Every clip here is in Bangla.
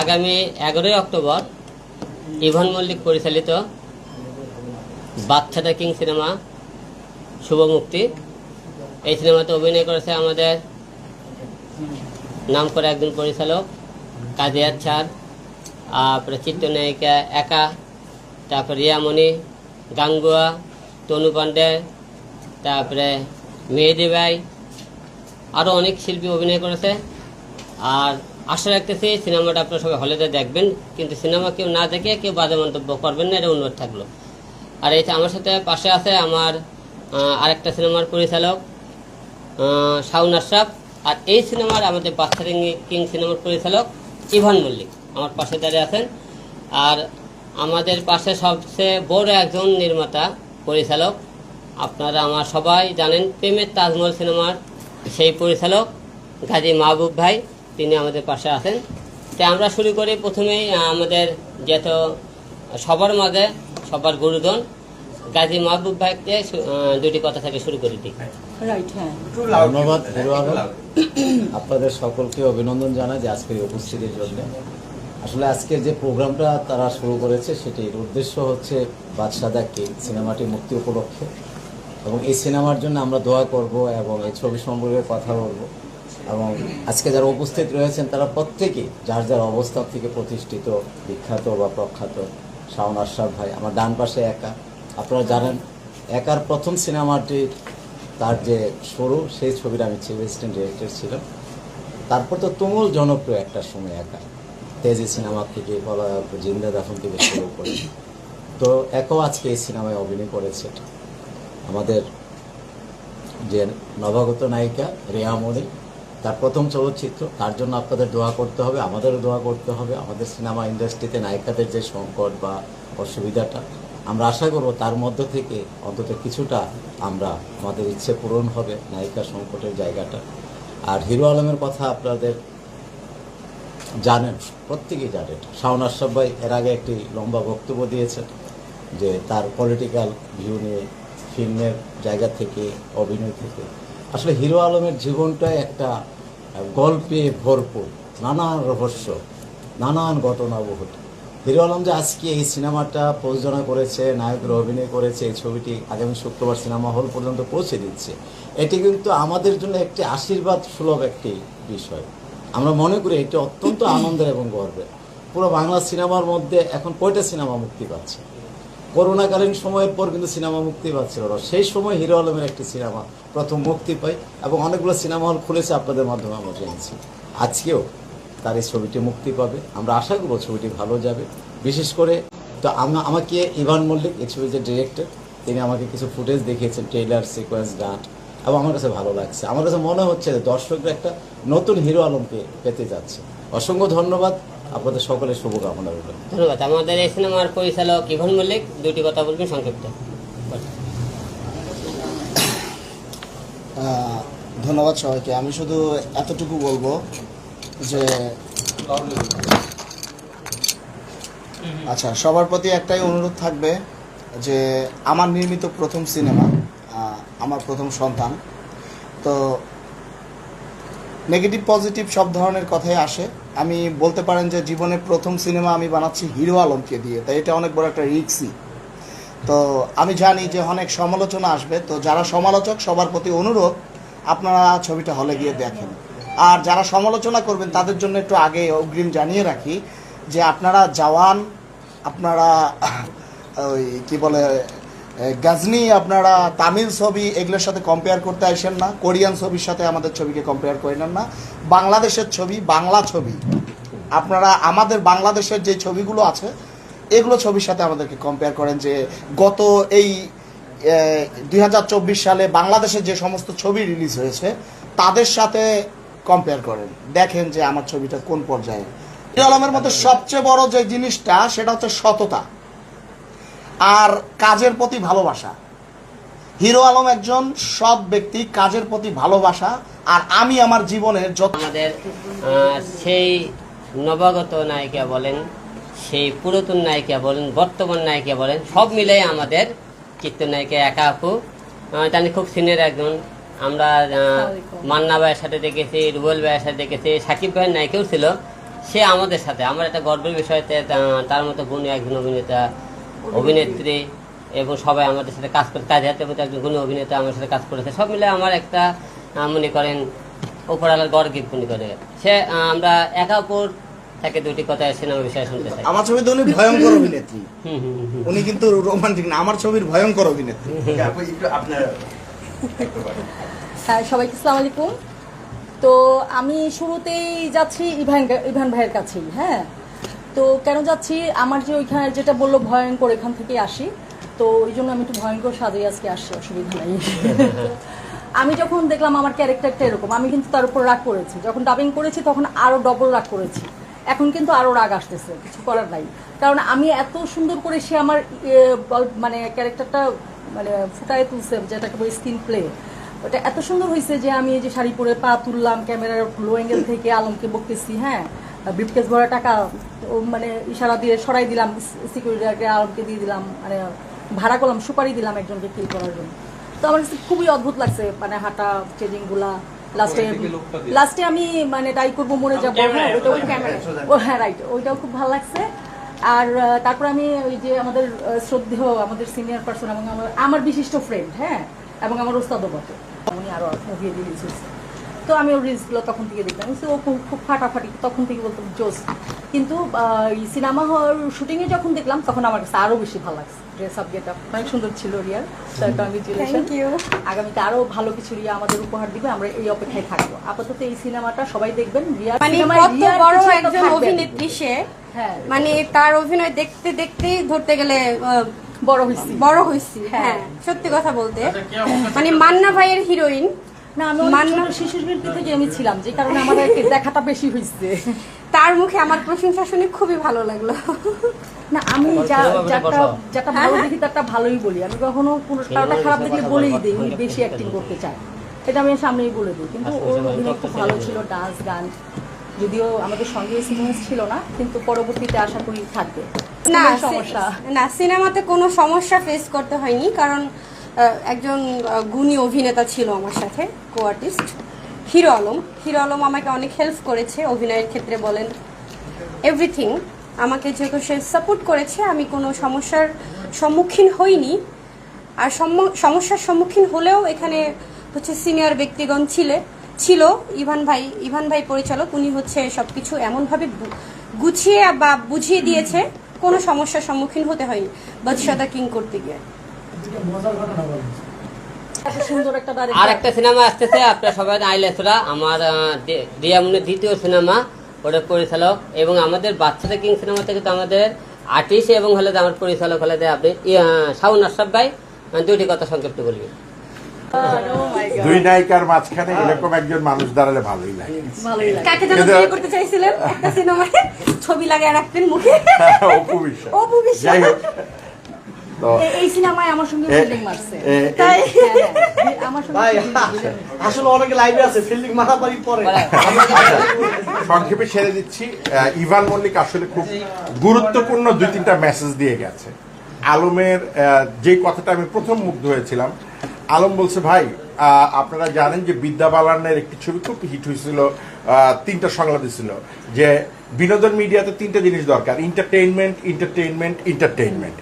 আগামী এগারোই অক্টোবর ইভান মল্লিক পরিচালিত বাচ্চাটা কিং সিনেমা, শুভ মুক্তি। এই সিনেমাতে অভিনয় করেছে আমাদের নাম করে একজন পরিচালক কাজিয়ার ছাড় তারপরে চিত্রনায়িকা একা, তারপরে রিয়ামণি, গাঙ্গুয়া, তনু পাণ্ডে, তারপরে মেহেদি ভাই আরও অনেক শিল্পী অভিনয় করেছে। আর আশা রাখতেছি সিনেমাটা আপনারা সবাই হলেতে দেখবেন, কিন্তু সিনেমা কেউ না দেখে কেউ বাজে মন্তব্য করবেন না, এটা অনুরোধ থাকল। আর এই আমার সাথে পাশে আছে আমার আরেকটা সিনেমার পরিচালক শাউন আশরাফ, আর এই সিনেমার আমাদের বাচ্চা কিং সিনেমার পরিচালক ইভান মল্লিক আমার পাশে দাঁড়িয়ে আছেন। আর আমাদের পাশে সবচেয়ে বড় একজন নির্মাতা, পরিচালক, আপনারা আমার সবাই জানেন, প্রেমের তাজমহল সিনেমার সেই পরিচালক, গাজী মাহবুব ভাই। তিনি আমাদের পাশে আছেন। তাই আমরা শুরু করি প্রথমেই আমাদের যেহেতু সবার মাঝে সবার গুরুজন গাজী মাহবুব ভাইকে দুটি কথা থেকে শুরু করে দিই হ্যাঁ। ধন্যবাদ আপনাদের সকলকে অভিনন্দন জানাই যে আজকের এই উপস্থিতির জন্য। আসলে আজকের যে প্রোগ্রামটা তারা শুরু করেছে সেটির উদ্দেশ্য হচ্ছে বাদশাদা কে সিনেমাটি মুক্তি উপলক্ষে। এবং এই সিনেমার জন্য আমরা দোয়া করব এবং এই ছবি সম্পর্কে কথা বলব। এবং আজকে যারা উপস্থিত রয়েছেন, তারা প্রত্যেকেই যার যার অবস্থান থেকে প্রতিষ্ঠিত, বিখ্যাত বা প্রখ্যাত শাওন আশরাফ ভাই, আমার ডান পাশে একা। আপনারা জানেন, একার প্রথম সিনেমাটি তার যে শুরু, সেই ছবিটা আমি চিফ অ্যাসিস্ট্যান্ট ডিরেক্টর ছিলাম। তারপর তো তুমুল জনপ্রিয় একটা সময় একা। তেজি সিনেমা থেকে বলা জিন্দা দাফন থেকে শুরু করে। তো একও আজকে এই সিনেমায় অভিনয় করেছে। আমাদের যে নবাগত নায়িকা রেয়া মনি তার প্রথম চলচ্চিত্র, তার জন্য আপনাদের দোয়া করতে হবে, আমাদেরও দোয়া করতে হবে, আমাদের সিনেমা ইন্ডাস্ট্রিতে নায়িকাদের যে সংকট বা অসুবিধাটা, আমরা আশা করব তার মধ্য থেকে অন্তত কিছুটা আমরা আমাদের ইচ্ছে পূরণ হবে নায়িকা সংকটের জায়গাটা। আর হিরো আলমের কথা আপনাদের জানেন, প্রত্যেকেই জানেন। শাওন আশরাফ ভাই এর আগে একটি লম্বা বক্তব্য দিয়েছেন যে তার পলিটিক্যাল ভিউ নিয়ে ফিল্মের জায়গা থেকে, অভিনয় থেকে আসলে হিরো আলমের জীবনটাই একটা গল্পে ভরপুর, নানান রহস্য, নানান ঘটনা ঘটনাবহুল। হিরো আলম যে আজকে এই সিনেমাটা প্রযোজনা করেছে, নায়করা অভিনয় করেছে, এই ছবিটি আগামী শুক্রবার সিনেমা হল পর্যন্ত পৌঁছে দিচ্ছে, এটি কিন্তু আমাদের জন্য একটি আশীর্বাদ সুলভ একটি বিষয়। আমরা মনে করি এটি অত্যন্ত আনন্দের এবং গর্বের। পুরো বাংলা সিনেমার মধ্যে এখন কয়টা সিনেমা মুক্তি পাচ্ছে? করোনাকালীন সময়ের পর কিন্তু সিনেমা মুক্তি পাচ্ছিল না সেই সময় হিরো আলমের একটি সিনেমা প্রথম মুক্তি পাই এবং অনেকগুলো সিনেমা হল খুলেছে আপনাদের মাধ্যমে আমরা জেনেছি। আজকেও তার এই ছবিটি মুক্তি পাবে। আমরা আশা করব ছবিটি ভালো যাবে। বিশেষ করে তো আমা- আমাকে ইভান মল্লিক, এই ছবির যে ডিরেক্টর, তিনি আমাকে কিছু ফুটেজ দেখিয়েছেন ট্রেলার সিকোয়েন্স গান এবং আমার কাছে ভালো লাগছে। আমার কাছে মনে হচ্ছে যে দর্শকরা একটা নতুন হিরো আলমকে পেতে যাচ্ছে। অসংখ্য ধন্যবাদ। আপনাদের সকলের শুভকামনা রইল। ধন্যবাদ। আমাদের এই সিনেমার পরিচালক ইভান মল্লিক দুটি কথা বলবেন সংক্ষিপ্ত। ধন্যবাদ সবাইকে। আমি শুধু এতটুকু বলব যে আচ্ছা সবার প্রতি একটাই অনুরোধ থাকবে যে আমার নির্মিত প্রথম সিনেমা আমার প্রথম সন্তান। তো নেগেটিভ পজিটিভ সব ধরনের কথাই আসে। আমি বলতে পারেন যে জীবনের প্রথম সিনেমা আমি বানাচ্ছি হিরো আলমকে দিয়ে, তাই এটা অনেক বড় একটা রিক্সি তো আমি জানি যে অনেক সমালোচনা আসবে, তো যারা সমালোচক, সবার প্রতি অনুরোধ, আপনারা ছবিটা হলে গিয়ে দেখেন। আর যারা সমালোচনা করবেন, তাদের জন্য একটু আগে অগ্রিম জানিয়ে রাখি যে আপনারা জওয়ান, আপনারা ওই কী বলে গাজনি, আপনারা তামিল ছবি এগুলোর সাথে কম্পেয়ার করতে আসেন না। কোরিয়ান ছবির সাথে আমাদের ছবিকে কম্পেয়ার করে নেন না। বাংলাদেশের ছবি, বাংলা ছবি। আপনারা আমাদের বাংলাদেশের যে ছবিগুলো আছে, এগুলো ছবির সাথে আমাদেরকে কম্পেয়ার করেন যে গত এই দুই হাজার চব্বিশ সালে বাংলাদেশে যে সমস্ত ছবি রিলিজ হয়েছে, তাদের সাথে কম্পেয়ার করেন। দেখেন যে আমার ছবিটা কোন পর্যায়ে। আলমের মধ্যে সবচেয়ে বড় যে জিনিসটা, সেটা হচ্ছে সততা। আর কাজের প্রতি ভালোবাসা। হিরো আলম একজন সৎ ব্যক্তি কাজের প্রতি ভালোবাসা আর আমি আমার জীবনের যত আমাদের সেই নবাগত নায়িকা বলেন সেই পুরাতন নায়িকা বলেন বর্তমান নায়িকা বলেন সব মিলে আমাদের চিত্রনায়িকা একা আপু। জানি খুব সিনিয়র একজন। আমরা মান্না ভাইয়ের সাথে দেখেছি রুবেল ভাইয়ের সাথে দেখেছি সাকিব ভাইয়ের নায়িকাও ছিল। সে আমাদের সাথে আমার একটা গর্বের বিষয়তে তা- তার মতো গুণী একজন অভিনেতা। অভিনেত্রী এবং সবাই আমাদের সাথে কাজ করে কাজে হাতের মতো একজন গুণী অভিনেতা আমার সাথে কাজ করেছে। সব মিলে আমার একটা মনে করেন উপরালার গড় গিফট মনে করে। সে আমরা একা অপর থেকে দুটি কথা সিনেমা বিষয়ে শুনতে চাই। আমার ছবিতে উনি ভয়ঙ্কর অভিনেত্রী। হুম হুম হুম, হুম। উনি কিন্তু রোমান্টিক না আমার ছবির ভয়ঙ্কর অভিনেত্রী। হ্যাঁ সবাইকে আসসালামু আলাইকুম। তো আমি শুরুতেই যাচ্ছি ইভান ইভান ভাইয়ের কাছেই হ্যাঁ? তো কেন যাচ্ছি? আমার যে ওইখানে যেটা বলল ভয়ঙ্কর এখান থেকে আসি। তো ওই জন্য আমি একটু ভয়ঙ্কর সাজিয়ে আজকে আসছি অসুবিধা নাই। আমি যখন দেখলাম আমার ক্যারেক্টারটা এরকম আমি কিন্তু তার উপর রাগ করেছি। যখন ডাবিং করেছি তখন আরও ডবল রাগ করেছি। এখন কিন্তু আরও রাগ আসতেছে কিছু করার নাই। কারণ আমি এত সুন্দর করে সে আমার মানে ক্যারেক্টারটা মানে ফুটায় তুলছে যেটাকে বলি স্ক্রিন প্লে ওটা এত সুন্দর হয়েছে যে আমি এই যে শাড়ি পরে পা তুললাম ক্যামেরার লো অ্যাঙ্গেল থেকে আলমকে বকতেছি হ্যাঁ। ব্রিফকেস ভরা টাকা মানে ইশারা দিয়ে সরাই দিলাম সিকিউরিটি আলমকে দিয়ে দিলাম মানে ভাড়া করলাম সুপারি দিলাম একজনকে কিল করার জন্য। তো আমার কাছে খুবই অদ্ভুত লাগছে মানে হাঁটা চেঞ্জিংগুলা। লাস্টে লাস্টে আমি মানে ট্রাই করব মনে যাব। হ্যাঁ ওইটা ওই ক্যামেরা ও হ্যাঁ রাইট ওইটাও খুব ভালো লাগছে। আর তারপর আমি ওই যে আমাদের শ্রদ্ধেয় আমাদের সিনিয়র পার্সন এবং আমার আমার বিশিষ্ট ফ্রেন্ড হ্যাঁ এবং আমার ওস্তাদও বটে। উনি আরও মুভি রিলিজ হয়েছে তো আমি ওর রিলসগুলো তখন থেকে দেখতাম। ও খুব খুব ফাটাফাটি। তখন থেকে বলতাম জোস। কিন্তু সিনেমা হল শুটিংয়ে যখন দেখলাম তখন আমার কাছে আরও বেশি ভালো লাগছে। ড্রেস আপ গেট আপ অনেক সুন্দর ছিল রিয়ার কংগ্রেচুলেশন আগামীতে আরও ভালো কিছু রিয়া আমাদের উপহার দিবে আমরা এই অপেক্ষায় থাকব। আপাতত এই সিনেমাটা সবাই দেখবেন। রিয়া মানে বড় একজন অভিনেত্রী সে। হ্যাঁ। মানে তার অভিনয় দেখতে দেখতেই ধরতে গেলে আহ, বড় হয়েছি বড় হয়েছি হ্যাঁ। হ্যাঁ সত্যি কথা বলতে। মানে মান্না ভাইয়ের হিরোইন না আমি মান্না- ছোট শিশু থেকে আমি ছিলাম যে কারণে আমাদের দেখাটা বেশি হয়েছে তার মুখে আমার প্রশংসা শুনে খুবই ভালো লাগল। না আমি যা যাটা ভালো দেখি তারটা ভালোই বলি। আমি কখনো খারাপ দেখলে বলেই দিই উনি বেশি অ্যাক্টিং করতে চায় এটা আমি সামনেই বলে দিই কিন্তু ওর অভিনয় খুব ভালো ছিল ডান্স গান। যদিও আমাদের সঙ্গে সিনেমা ছিল না কিন্তু পরবর্তীতে আশা করি থাকবে। না সমস্যা। না সিনেমাতে কোনো সমস্যা ফেস করতে হয়নি কারণ একজন গুণী অভিনেতা ছিল আমার সাথে co artist Hero Alam. Hero Alam আমাকে অনেক হেল্প করেছে, অভিনয়ের ক্ষেত্রে বলেন এভরিথিং আমাকে যেহেতু সে সাপোর্ট করেছে, আমি কোনো সমস্যার সম্মুখীন হইনি। আর সমস্যার সম্মুখীন হলেও এখানে হচ্ছে সিনিয়র ব্যক্তিগণ ছিলে, ছিল। ইভান ভাই ইভান ভাই পরিচালক, উনি হচ্ছে সব কিছু এমনভাবে গুছিয়ে বা বুঝিয়ে দিয়েছে, কোনো সমস্যার সম্মুখীন হতে হয়নি, বাদশাদা কিং করতে গিয়ে আর একটা সিনেমা আসতেছে আপনারা সবাই আইলেসরা আমার আহ, দে- রিয়ামনের দ্বিতীয় সিনেমা ওটার পরিচালক এবং আমাদের বাচ্চাদের কিং সিনেমা থেকে তো আমাদের আর্টিস্ট এবং হলে আমার পরিচালক হলে যে আপনি শাওন আশরাফ ভাই আহ, দুটি কথা সংক্ষিপ্ত বলবেন দুই নায়িকার মাঝখানে এরকম একজন মানুষ দাঁড়ালে ভালোই লাগে। ভালোই লাগে। কাকে যেন বিয়ে করতে চাইছিলেন একটা সিনেমায়? ছবি লাগায় রাখতেন মুখে। অপু বিশ্বাস। যাই হোক। এই সিনেমায় আমার সঙ্গে ফিল্ডিং মারছে। তাই? আমার সঙ্গে ভাই fielding মারছে। আসলে অনেকে লাইভে আছে ফিল্ডিং মারামারি পরে। সংক্ষেপে ছেড়ে দিচ্ছি ইভান মল্লিক আসলে খুব গুরুত্বপূর্ণ দুই তিনটা মেসেজ দিয়ে গেছে। আলমের যে কথাটা আমি প্রথম মুগ্ধ হয়েছিলাম আলম বলছে ভাই আপনারা জানেন যে বিদ্যা বালানের একটি ছবি খুব হিট হয়েছিল তিনটা সংলাপ দিছিল যে বিনোদন মিডিয়াতে তিনটা জিনিস দরকার এন্টারটেইনমেন্ট এন্টারটেইনমেন্ট এন্টারটেইনমেন্ট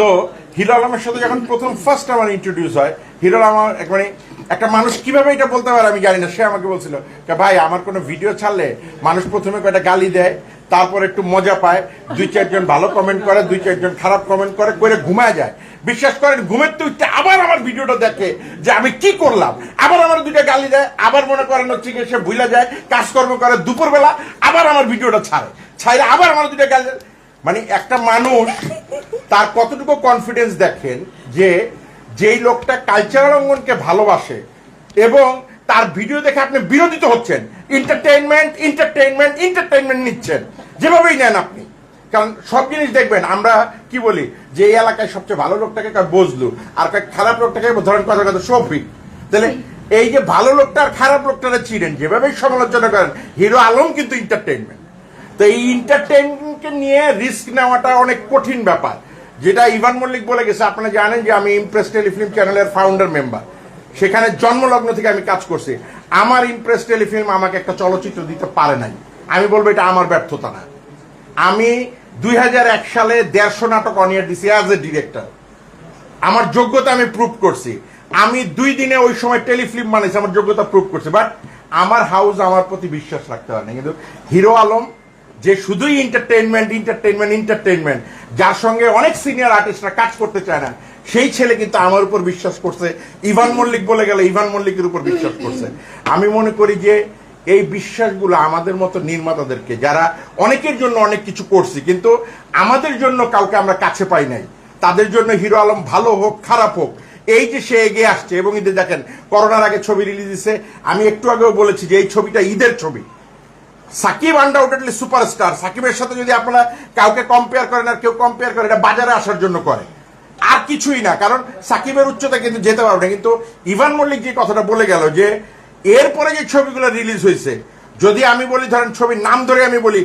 তো হিরো আলমের সাথে যখন প্রথম ফার্স্ট আমার ইন্ট্রোডিউস হয় হিরো আলম মানে একটা মানুষ কীভাবে এটা বলতে পারে আমি জানি না, সে আমাকে বলছিল "কে ভাই, আমার কোনো ভিডিও ছাড়লে মানুষ প্রথমে কয়েকটা গালি দেয়, তারপর একটু মজা পায়, দুই চারজন ভালো কমেন্ট করে, দুই চারজন খারাপ কমেন্ট করে করে ঘুমায় যায়। বিশ্বাস করেন, ঘুমের তো আবার আমার ভিডিওটা দেখে যে আমি কি করলাম। আবার আমার দুইটা গালি দেয়, আবার মনে করেন হচ্ছে গিয়ে সে ভুলে যায়, কাজকর্ম করে দুপুরবেলা, আবার আমার ভিডিওটা ছাড়ে। ছাড়ে আবার আমার দুইটা গালি দেয়। মানে একটা মানুষ তার কতটুকু কনফিডেন্স দেখেন যে যেই লোকটা কালচারাল অঙ্গনকে ভালোবাসে এবং তার ভিডিও দেখে আপনি বিরোধিত হচ্ছেন এন্টারটেইনমেন্ট এন্টারটেইনমেন্ট এন্টারটেইনমেন্ট নিচ্ছেন, যেভাবেই নেন আপনি। কারণ সব জিনিস দেখবেন, আমরা কি বলি, যে এই এলাকায় সবচেয়ে ভালো লোকটাকে বজলু, আর খারাপ লোকটাকে ধরেন কথা কথা সফিক তাহলে এই যে ভালো লোকটা আর খারাপ লোকটারা চিনেন, যেভাবেই সমালোচনা করেন, হিরো আলম কিন্তু এন্টারটেইনমেন্ট তো এই এন্টারটেইনমেন্টকে নিয়ে রিস্ক নেওয়াটা অনেক কঠিন ব্যাপার। যেটা ইভান মল্লিক বলে গেছে, আপনারা জানেন যে আমি ইমপ্রেস টেলিফিল্ম চ্যানেলের ফাউন্ডার মেম্বার সেখানে জন্মলগ্ন থেকে আমি কাজ করছি। আমার ইমপ্রেস টেলিফিল্ম আমাকে একটা চলচ্চিত্র দিতে পারে নাই। আমি বলব এটা আমার ব্যর্থতা না। আমি দুই হাজার এক সালে দেড়শো নাটক অনিয়ার দিছি অ্যাজ এ ডিরেক্টর আমার যোগ্যতা আমি প্রুভ করছি। আমি দুই দিনে ওই সময় টেলিফিল্ম বানিয়েছি আমার যোগ্যতা প্রুভ করছি। বাট আমার হাউস আমার প্রতি বিশ্বাস রাখতে পারে না। কিন্তু হিরো আলম যে শুধুই এন্টারটেনমেন্ট এন্টারটেনমেন্ট এন্টারটেনমেন্ট যার সঙ্গে অনেক সিনিয়র আর্টিস্টরা কাজ করতে চায় না, সেই ছেলে কিন্তু আমার উপর বিশ্বাস করছে। ইভান মল্লিক বলে গেলে ইভান মল্লিকের উপর বিশ্বাস করছে। আমি মনে করি যে এই বিশ্বাসগুলো আমাদের মতো নির্মাতাদেরকে, যারা অনেকের জন্য অনেক কিছু করছি, কিন্তু আমাদের জন্য কাউকে আমরা কাছে পাই নাই। তাদের জন্য হিরো আলম ভালো হোক, খারাপ হোক, এই যে সে এগিয়ে আসছে, এবং ঈদে দেখেন, করোনার আগে ছবি রিলিজ দিছে। আমি একটু আগেও বলেছি যে এই ছবিটা ঈদের ছবি। সাকিব আনডাউটেডলি সুপারস্টার সাকিবের সাথে যদি আপনারা কাউকে কম্পেয়ার করেন আর কেউ কম্পেয়ার করে, এটা বাজারে আসার জন্য করে। আর কিছুই না, কারণ সাকিবের উচ্চতা কিন্তু যেতে পারবে না। কিন্তু ইভান মল্লিক যে কথাটা বলে গেল যে, এরপরে যে ছবিগুলো রিলিজ হয়েছে, যদি আমি বলি, ধরেন ছবির নাম ধরে আমি বলি